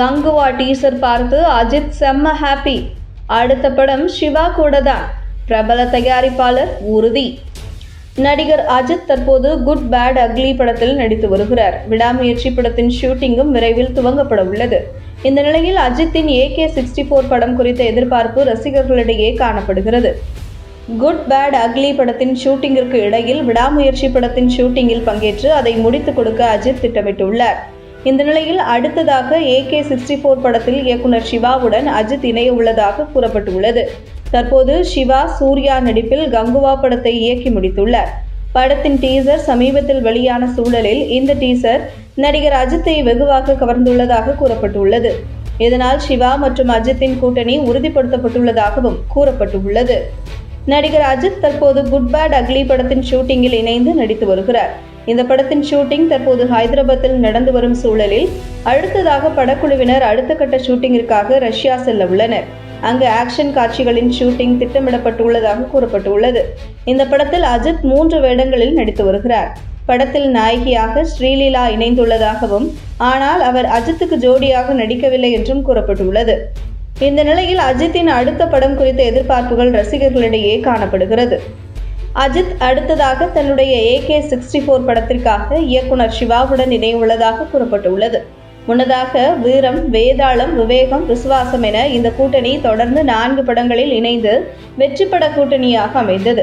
Kanguva teaser பார்த்து அஜித் செம்ம happy அடுத்த படம் சிவா கூட தான் பிரபல தயாரிப்பாளர் உறுதி. நடிகர் அஜித் தற்போது குட் பேட் அக்லி படத்தில் நடித்து வருகிறார். விடாமுயற்சி படத்தின் ஷூட்டிங்கும் விரைவில் துவங்கப்பட உள்ளது. இந்த நிலையில் அஜித்தின் ஏகே சிக்ஸ்டி ஃபோர் படம் குறித்த எதிர்பார்ப்பு ரசிகர்களிடையே காணப்படுகிறது. குட் பேட் அக்லி படத்தின் ஷூட்டிங்கிற்கு இடையில் விடாமுயற்சி படத்தின் ஷூட்டிங்கில் பங்கேற்று அதை முடித்துக் கொடுக்க அஜித் திட்டமிட்டுள்ளார். இந்த நிலையில் அடுத்ததாக ஏகே சிக்ஸ்டி ஃபோர் படத்தில் இயக்குனர் சிவாவுடன் அஜித் இணைய உள்ளதாக கூறப்பட்டுள்ளது. தற்போது சிவா சூர்யா நடிப்பில் கங்குவா படத்தை இயக்கி முடித்துள்ளார். படத்தின் டீசர் சமீபத்தில் வெளியான சூழலில் இந்த டீசர் நடிகர் அஜித்தை வெகுவாக கவர்ந்துள்ளதாக கூறப்பட்டுள்ளது. இதனால் சிவா மற்றும் அஜித்தின் கூட்டணி உறுதிப்படுத்தப்பட்டுள்ளதாகவும் கூறப்பட்டுள்ளது. நடிகர் அஜித் தற்போது குட் பேட் அக்லி படத்தின் ஷூட்டிங்கில் இணைந்து நடித்து வருகிறார். இந்த படத்தின் ஷூட்டிங் தற்போது ஹைதராபாத்தில் நடந்து வரும் சூழலில் அடுத்ததாக படக்குழுவினர் அடுத்த கட்ட ஷூட்டிங்கிற்காக ரஷ்யா செல்ல உள்ளனர். அங்கு ஆக்ஷன் காட்சிகளின் ஷூட்டிங் திட்டமிடப்பட்டுள்ளதாக கூறப்பட்டுள்ளது. இந்த படத்தில் அஜித் மூன்று வேடங்களில் நடித்து வருகிறார். படத்தில் நாயகியாக ஸ்ரீலீலா இணைந்துள்ளதாகவும் ஆனால் அவர் அஜித்துக்கு ஜோடியாக நடிக்கவில்லை என்றும் கூறப்பட்டுள்ளது. இந்த நிலையில் அஜித்தின் அடுத்த படம் குறித்த எதிர்பார்ப்புகள் ரசிகர்களிடையே காணப்படுகிறது. அஜித் அடுத்ததாக தன்னுடைய ஏகே சிக்ஸ்டி ஃபோர் படத்திற்காக இயக்குனர் சிவாவுடன் இணையுள்ளதாக கூறப்பட்டுள்ளது. முன்னதாக வீரம் வேதாளம் விவேகம் விசுவாசம் என இந்த கூட்டணி தொடர்ந்து நான்கு படங்களில் இணைந்து வெற்றி பட கூட்டணியாக அமைந்தது.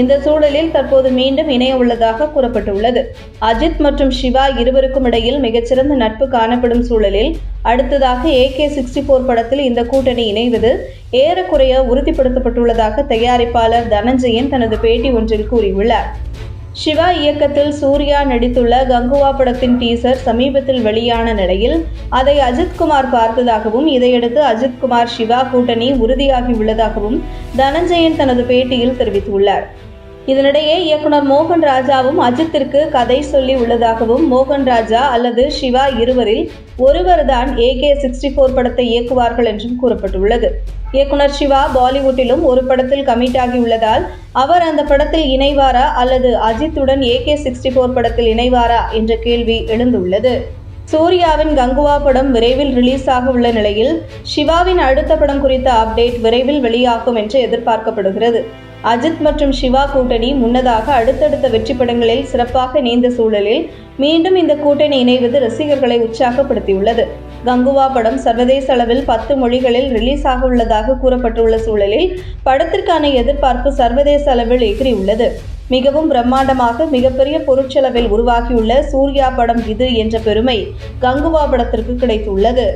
இந்த சூழலில் தற்போது மீண்டும் இணைய உள்ளதாக கூறப்பட்டுள்ளது. அஜித் மற்றும் சிவா இருவருக்கும் இடையில் மிகச்சிறந்த நட்பு காணப்படும் சூழலில் அடுத்ததாக ஏகே சிக்ஸ்டி ஃபோர் படத்தில் இந்த கூட்டணி இணைவது ஏறக்குறைய உறுதிப்படுத்தப்பட்டுள்ளதாக தயாரிப்பாளர் தனஞ்சயன் தனது பேட்டி ஒன்றில் கூறியுள்ளார். சிவா இயக்கத்தில் சூர்யா நடித்துள்ள கங்குவா படத்தின் டீசர் சமீபத்தில் வெளியான நிலையில் அதை அஜித்குமார் பார்த்ததாகவும் இதையடுத்து அஜித்குமார் சிவா கூட்டணி உறுதியாகியுள்ளதாகவும் தனஞ்சயன் தனது பேட்டியில் தெரிவித்துள்ளார். இதனிடையே இயக்குனர் மோகன் ராஜாவும் அஜித்திற்கு கதை சொல்லி உள்ளதாகவும் மோகன் ராஜா அல்லது சிவா இருவரில் ஒருவர்தான் ஏகே சிக்ஸ்டி ஃபோர் படத்தை இயக்குவார்கள் என்றும் கூறப்பட்டுள்ளது. இயக்குனர் சிவா பாலிவுட்டிலும் ஒரு படத்தில் கமிட் ஆகியுள்ளதால் அவர் அந்த படத்தில் இணைவாரா அல்லது அஜித்துடன் ஏகே சிக்ஸ்டி ஃபோர் படத்தில் இணைவாரா என்ற கேள்வி எழுந்துள்ளது. சூர்யாவின் கங்குவா படம் விரைவில் ரிலீஸ் ஆக உள்ள நிலையில் சிவாவின் அடுத்த படம் குறித்த அப்டேட் விரைவில் வெளியாகும் என்று எதிர்பார்க்கப்படுகிறது. அஜித் மற்றும் சிவா கூட்டணி முன்னதாக அடுத்தடுத்த வெற்றி படங்களில் சிறப்பாக இணைந்த சூழலில் மீண்டும் இந்த கூட்டணி இணைவது ரசிகர்களை உற்சாகப்படுத்தியுள்ளது. கங்குவா படம் சர்வதேச அளவில் பத்து மொழிகளில் ரிலீஸ் ஆக உள்ளதாக கூறப்பட்டுள்ள சூழலில் படத்திற்கான எதிர்பார்ப்பு சர்வதேச அளவில் எகிரியுள்ளது மிகவும் பிரம்மாண்டமாக மிகப்பெரிய பொருட்செலவில் உருவாகியுள்ள சூர்யா படம் இது என்ற பெருமை கங்குவா படத்திற்கு கிடைத்துள்ளது.